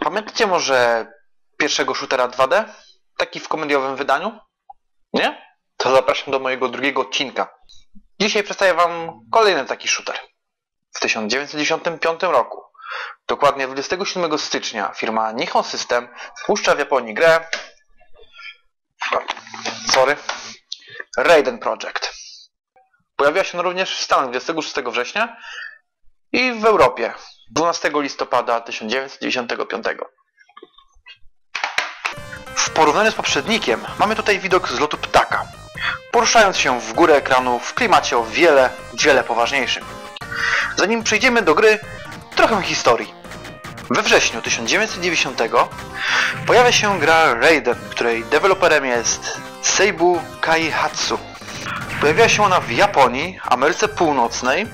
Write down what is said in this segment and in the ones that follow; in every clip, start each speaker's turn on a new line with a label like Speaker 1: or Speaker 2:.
Speaker 1: Pamiętacie może pierwszego shootera 2D? Taki w komediowym wydaniu? Nie? To zapraszam do mojego drugiego odcinka. Dzisiaj przedstawię Wam kolejny taki shooter. W 1995 roku, dokładnie 27 stycznia, firma Nihon System wpuszcza w Japonii grę sorry, Raiden Project. Pojawiła się również w Stanach 26 września i w Europie 12 listopada 1995. W porównaniu z poprzednikiem mamy tutaj widok z lotu ptaka, poruszając się w górę ekranu w klimacie o wiele, wiele poważniejszym. Zanim przejdziemy do gry, trochę historii. We wrześniu 1990 pojawia się gra Raiden, której deweloperem jest Seibu Kaihatsu. Pojawiła się ona w Japonii, Ameryce Północnej,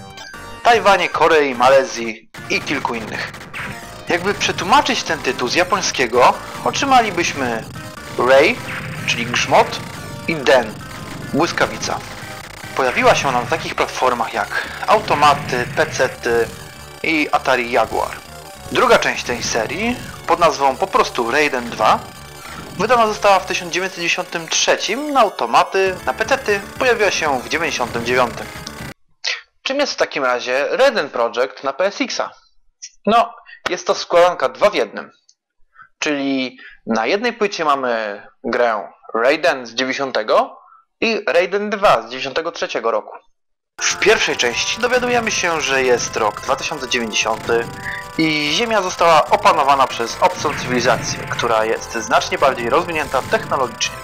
Speaker 1: Tajwanie, Korei, Malezji i kilku innych. Jakby przetłumaczyć ten tytuł z japońskiego, otrzymalibyśmy Ray, czyli grzmot, i Den, błyskawica. Pojawiła się ona na takich platformach jak automaty, pecety i Atari Jaguar. Druga część tej serii, pod nazwą po prostu Raiden 2, wydana została w 1993 na automaty, na pecety, pojawiła się w 1999. Czym jest w takim razie Raiden Project na PSX-a? No, jest to składanka 2 w jednym. Czyli na jednej płycie mamy grę Raiden z 90 i Raiden 2 z 93 roku. W pierwszej części dowiadujemy się, że jest rok 2090 i Ziemia została opanowana przez obcą cywilizację, która jest znacznie bardziej rozwinięta technologicznie.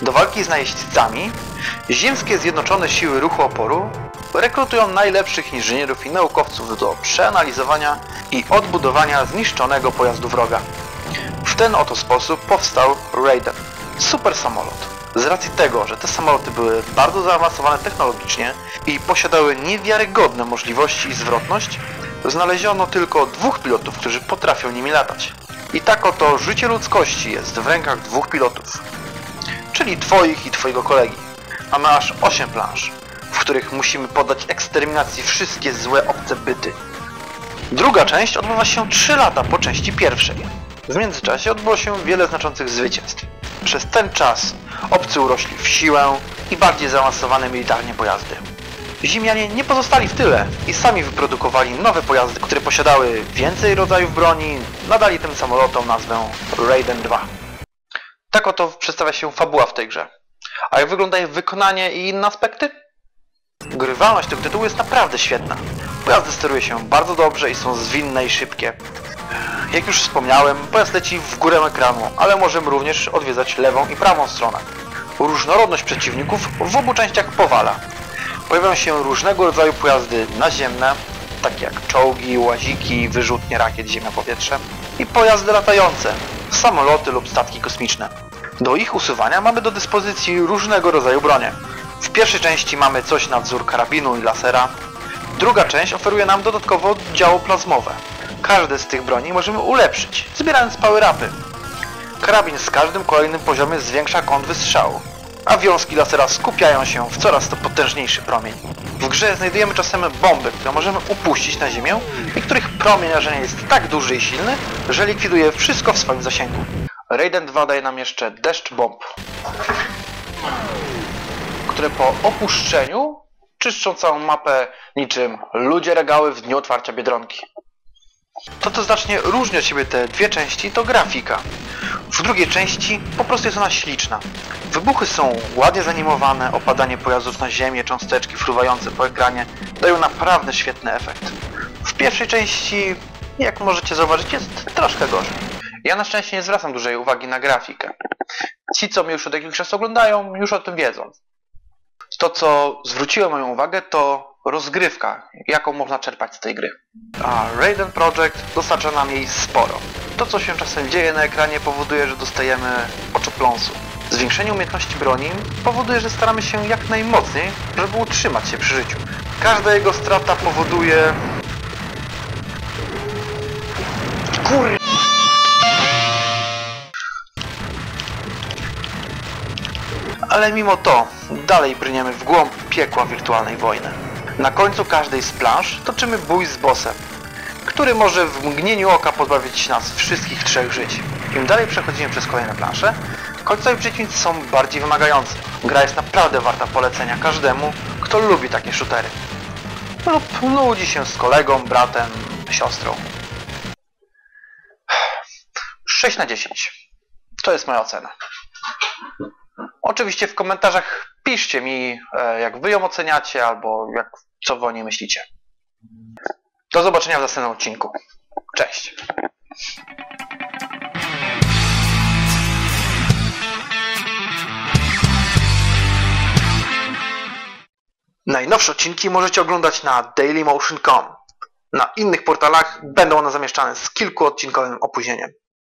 Speaker 1: Do walki z najeźdźcami ziemskie zjednoczone siły ruchu oporu rekrutują najlepszych inżynierów i naukowców do przeanalizowania i odbudowania zniszczonego pojazdu wroga. W ten oto sposób powstał Raiden, super samolot. Z racji tego, że te samoloty były bardzo zaawansowane technologicznie i posiadały niewiarygodne możliwości i zwrotność, znaleziono tylko dwóch pilotów, którzy potrafią nimi latać. I tak oto życie ludzkości jest w rękach dwóch pilotów, czyli twoich i twojego kolegi. Mamy aż 8 planż, których musimy poddać eksterminacji wszystkie złe obce byty. Druga część odbywa się 3 lata po części pierwszej. W międzyczasie odbyło się wiele znaczących zwycięstw. Przez ten czas obcy urośli w siłę i bardziej zaawansowane militarnie pojazdy. Ziemianie nie pozostali w tyle i sami wyprodukowali nowe pojazdy, które posiadały więcej rodzajów broni, nadali tym samolotom nazwę Raiden 2. Tak oto przedstawia się fabuła w tej grze. A jak wygląda jej wykonanie i inne aspekty? Grywalność tego tytułu jest naprawdę świetna. Pojazdy steruje się bardzo dobrze i są zwinne i szybkie. Jak już wspomniałem, pojazd leci w górę ekranu, ale możemy również odwiedzać lewą i prawą stronę. Różnorodność przeciwników w obu częściach powala. Pojawiają się różnego rodzaju pojazdy naziemne, takie jak czołgi, łaziki, wyrzutnie rakiet ziemia-powietrze i pojazdy latające, samoloty lub statki kosmiczne. Do ich usuwania mamy do dyspozycji różnego rodzaju bronie. W pierwszej części mamy coś na wzór karabinu i lasera, druga część oferuje nam dodatkowo działo plazmowe. Każde z tych broni możemy ulepszyć, zbierając power-upy. Karabin z każdym kolejnym poziomem zwiększa kąt wystrzału, a wiązki lasera skupiają się w coraz to potężniejszy promień. W grze znajdujemy czasem bomby, które możemy upuścić na ziemię i których promień rażenia jest tak duży i silny, że likwiduje wszystko w swoim zasięgu. Raiden 2 daje nam jeszcze deszcz bomb, które po opuszczeniu czyszczą całą mapę niczym ludzie regały w dniu otwarcia Biedronki. To, co znacznie różni od siebie te dwie części, to grafika. W drugiej części po prostu jest ona śliczna. Wybuchy są ładnie zanimowane, opadanie pojazdów na ziemię, cząsteczki fruwające po ekranie dają naprawdę świetny efekt. W pierwszej części, jak możecie zauważyć, jest troszkę gorzej. Ja na szczęście nie zwracam dużej uwagi na grafikę. Ci, co mnie już od jakiegoś czasu oglądają, już o tym wiedzą. To, co zwróciło moją uwagę, to rozgrywka, jaką można czerpać z tej gry. A Raiden Project dostarcza nam jej sporo. To, co się czasem dzieje na ekranie powoduje, że dostajemy oczopląsu. Zwiększenie umiejętności broni powoduje, że staramy się jak najmocniej, żeby utrzymać się przy życiu. Każda jego strata powoduje... Kur... Ale mimo to, dalej brniemy w głąb piekła wirtualnej wojny. Na końcu każdej z planż toczymy bój z bossem, który może w mgnieniu oka pozbawić nas wszystkich trzech żyć. Im dalej przechodzimy przez kolejne plansze, końcowi przeciwnicy są bardziej wymagający. Gra jest naprawdę warta polecenia każdemu, kto lubi takie shootery. Lub nudzi się z kolegą, bratem, siostrą. 6 na 10. To jest moja ocena. Oczywiście w komentarzach piszcie mi, e, jak wy ją oceniacie, albo jak, co wy o niej myślicie. Do zobaczenia w następnym odcinku. Cześć. Najnowsze odcinki możecie oglądać na dailymotion.com. Na innych portalach będą one zamieszczane z kilkuodcinkowym opóźnieniem.